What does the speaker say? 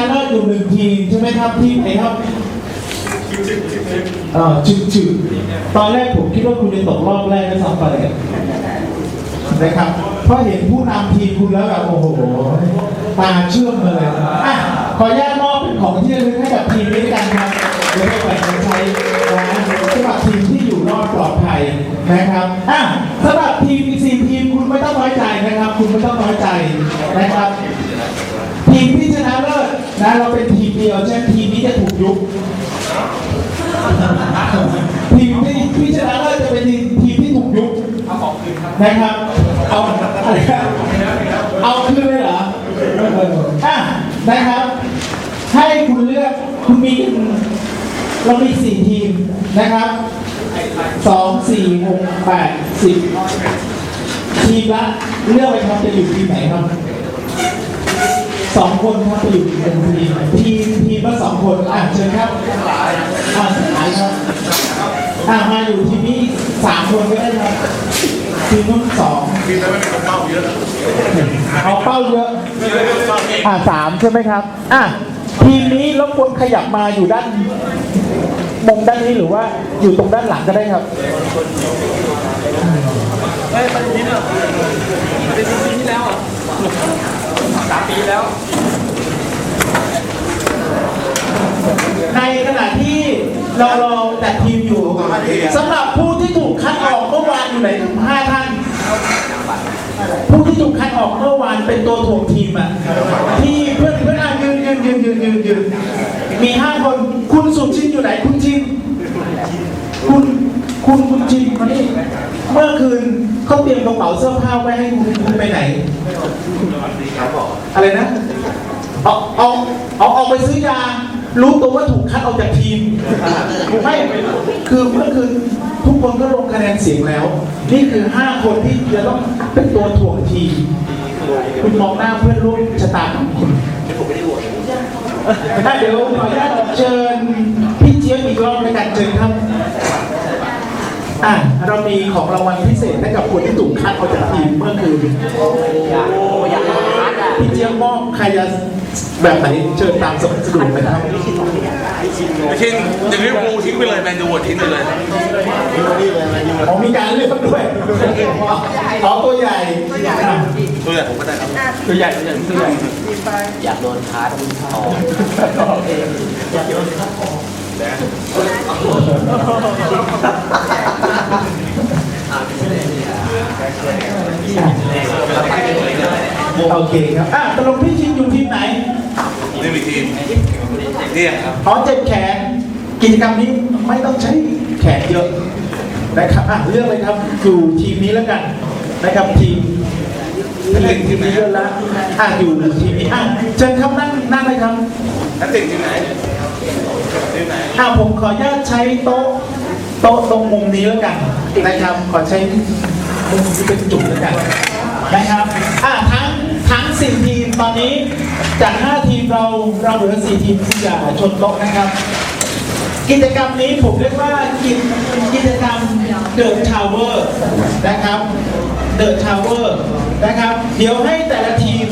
นะเลิศอยู่หนึ่งทีมใช่ไหมครับทีมไหนครับเอ่อจึกจึกตอนแรกผมคิดว่าคุณจะตกรอบแรกด้วยซ้ำไปนะครับเพราะเห็นผู้นำทีมคุณแล้วแบบโอ้โหตาเชื่อมเลยอะขออนุญาตมอบเป็นของที่ระลึกให้กับทีมนี้กันครับเดี๋ยวไปแบ่งกันใช้นะสำหรับทีมที่อยู่รอดปลอดภัยนะครับอะสำหรับทีมอีกสี่ทีมคุณไม่ต้องน้อยใจนะครับ คุณไม่ต้องน้อยใจนะครับ ทีมที่ชนะเลิศ นะเราเป็นทีมเดียวใช่ไหมทีมนี้จะถูกยุบทีมที่ที่ชนะเลิศจะเป็นทีมทีมที่ถูกยุบนะครับ เอาอะไรครับเอาคืนเลยเหรออะนะครับ ให้คุณเลือกคุณมีเรามีสี่ทีมนะครับสองสี่หกแปดสิบทีมละเลือกไปครับจะอยู่ทีมไหนครับ สองคนครับไปอยู่เป็นทีมทีมทีมละสองคนอะเชิญครับอ่าสายครับอ่ามาอยู่ทีมนี้สามคนก็ได้ครับทีมนู้นสองทีมนั้นไม่เป็นเป้าเยอะเอาเป้าเยอะอ่าสามใช่ไหมครับอะทีมนี้รบกวนขยับมาอยู่ด้านมุมด้านนี้หรือว่าอยู่ตรงด้านหลังก็ได้ครับเฮ้ยเป็นปีนี้เหรอเป็นปีที่แล้วเหรอ สามปีแล้ว ในขณะที่เรารอแต่ทีมอยู่สำหรับผู้ที่ถูกคัดออกเมื่อวานอยู่ไหนถึงห้าท่าน ผู้ที่ถูกคัดออกเมื่อวานเป็นตัวถ่วงทีมอะที่เพื่อนเพื่อนอะยืนยืนยืนยืนยืนยืนมีห้าคนคุณสุชินอยู่ไหนคุณชินคุณินมานี่เมื่อคืนเขาเตรียมกระเป๋าเสื้อผ้าไว้ให้คุณคุณไปไหน อะไรนะ เอาเอาเอาเอาไปซื้อยา รู้ตัวว่าถูกคัดออกจากทีมไม่คือเมื่อคืนทุกคนก็ลงคะแนนเสียงแล้ว นี่คือห้าคนที่จะต้องเป็นตัวถ่วงทีมคุณมองหน้าเพื่อนร่วมชะตาของคุณถ้าเดี๋ยวขออนุญาตเชิญพี่เจี๊ยบอีกรอบในการเชิญครับ อะเรามีของรางวัลพิเศษให้กับคนที่ถูกคัดออกจากทีมเมื่อคืนพี่เจี๊ยบมอบใครจะแบบไหนเชิญตามสมสะดวกนะครับทิ้งอย่างนี้กูทิ้งไปเลยแมนยูอะทิ้งไปเลยอ๋อมีการเลือกด้วยอ๋อตัวใหญ่อะตัวใหญ่ผมก็ได้ครับ ตัวใหญ่ตัวใหญ่ตัวใหญ่อยากโดนท้าทอ โอเคครับอะตกลงพี่ชินอยู่ทีมไหนนี่มีทีมเนี่ยครับอ๋อเจ็บแขนกิจกรรมนี้ไม่ต้องใช้แขนเยอะนะครับอะเลือกเลยครับอยู่ทีมนี้แล้วกันนะครับทีมทีมนี้เยอะแล้วอะอยู่ทีมนี้อะเชิญครับนั่งนั่งเลยครับนักเตะทีมไหนทีมไหนอะผมขออนุญาตใช้โต๊ะโต๊ะตรงมุมนี้แล้วกันนะครับขอใช้ มุมที่เป็นจุดแล้วกันนะครับอ่าทั้งทั้งสี่ทีมตอนนี้จากห้าทีมเราเราเหลือสี่ทีมที่จะชนโต๊ะนะครับ กิจกรรมนี้ผมเรียกว่ากิจกิจกรรมเดินทาวเวอร์นะครับเดินทาวเวอร์นะครับ เดี๋ยวให้แต่ละทีม